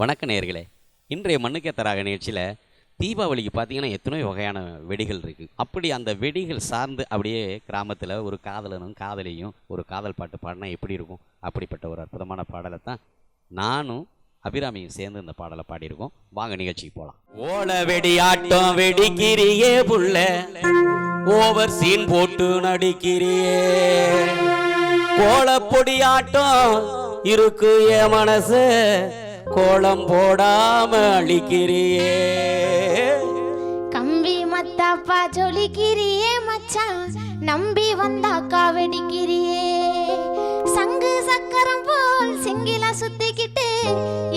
வணக்க நேர்களே இன்றைய மண்ணுக்கேத்தராக நிகழ்ச்சியில் தீபாவளிக்கு பார்த்தீங்கன்னா எத்தனையோ வகையான வெடிகள் இருக்குது அப்படி அந்த வெடிகள் சார்ந்து அப்படியே கிராமத்தில் ஒரு காதலனும் காதலியும் ஒரு காதல் பாட்டு பாடினா எப்படி இருக்கும்? அப்படிப்பட்ட ஒரு அற்புதமான பாடலை தான் நானும் அபிராமியும் சேர்ந்து இந்த பாடலை பாடியிருக்கோம். வாங்க நிகழ்ச்சிக்கு போகலாம் ஓல வெடியாட்டம் வெடிக்கிறியே புள்ள. ஓவர் சீன் போட்டு நடிக்கிறியே. கோலப்பொடியாட்டம் இருக்கு ஏ மனசு. கோலம் போடாம அழிக்கிறியே. கம்பி மத்தாப்பா ஜொலிக்கிறியே மச்சான் நம்பி வந்தாக்கா வெடிக்கிறியே சங்கு சக்கரம் போல் சிங்கில சுத்திக்கிட்டு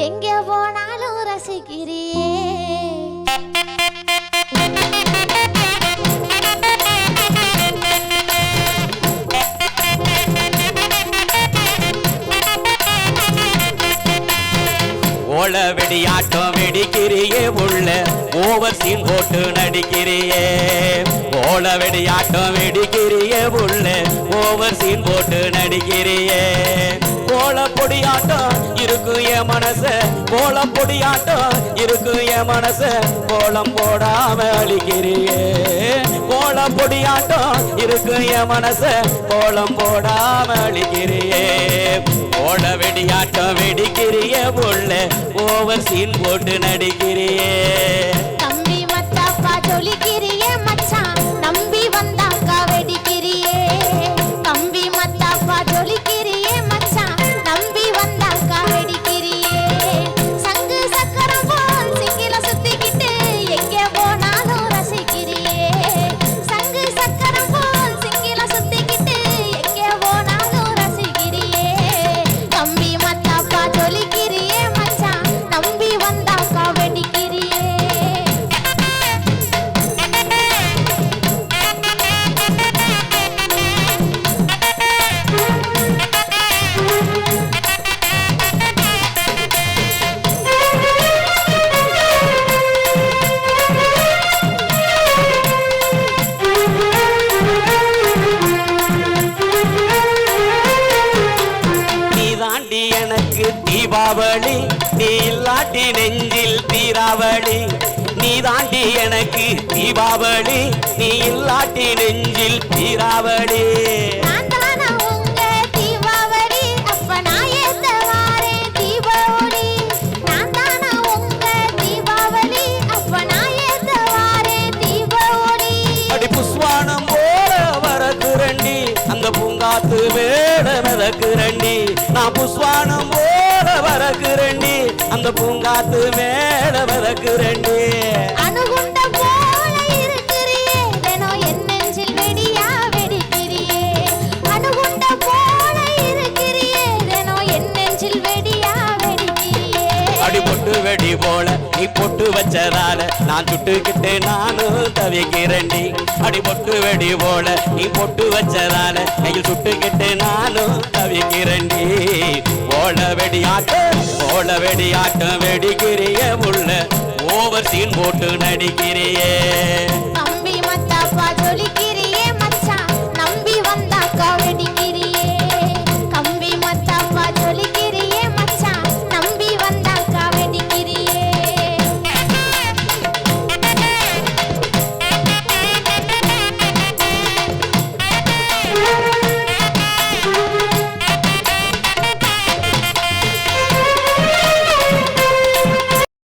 எங்க போனாலும் ரசிக்கிறியே. ஓல வெடியாட்டம் வெடிக்கிறியே உள்ள ஓவர் சீன் போட்டு நடிக்கிறியே. ஓல வெடியாட்டம் வெடிக்கிறியே உள்ள ஓவர் சீன் போட்டு நடிக்கிறியே. கோல பொடியாட்டம் இருக்கு என் மனச கோலம் பொடியாட்டம் இருக்கு என் மனச கோலம் போடாம அழிக்கிறியே. கோலம் பொடியாட்டம் இருக்கு என் மனச கோலம் போடாம அழிக்கிறியே. ஓட வெடியாட்டம் வெடிக்கிறிய புள்ள ஓவர் சீன் போட்டு நடிக்கிறியே. தம்பி மத்தாப்பா ஜொலிக்கிறியே. தீபாவளி நீ இல்லாட்டி நெஞ்சில் தீராவளி. நீ தாண்டி எனக்கு தீபாவளி நீ இல்லாட்டி நெஞ்சில் தீராவளி. அந்த பூங்காத்து வேட மிதக்குரண்டி நான் புஸ்வானம் அந்த பூங்காத்து மேல மிதக்குரண்டி ரெண்டு பொட்டு வெடி போல நீ பொட்டு வச்சதால நான் சுட்டுக்கிட்டு நானும் தவிக்கிறேன்டி. அடி பொட்டு வெடி போல நீ பொட்டு வச்சதால கையில் சுட்டுக்கிட்டு நானும் தவிக்கிறேன்டி. ஓட வெடி ஆட்டம் ஓட வெடி வெடிக்கிறிய உள்ள ஓவர் சீன் போட்டு நடிக்கிறியே.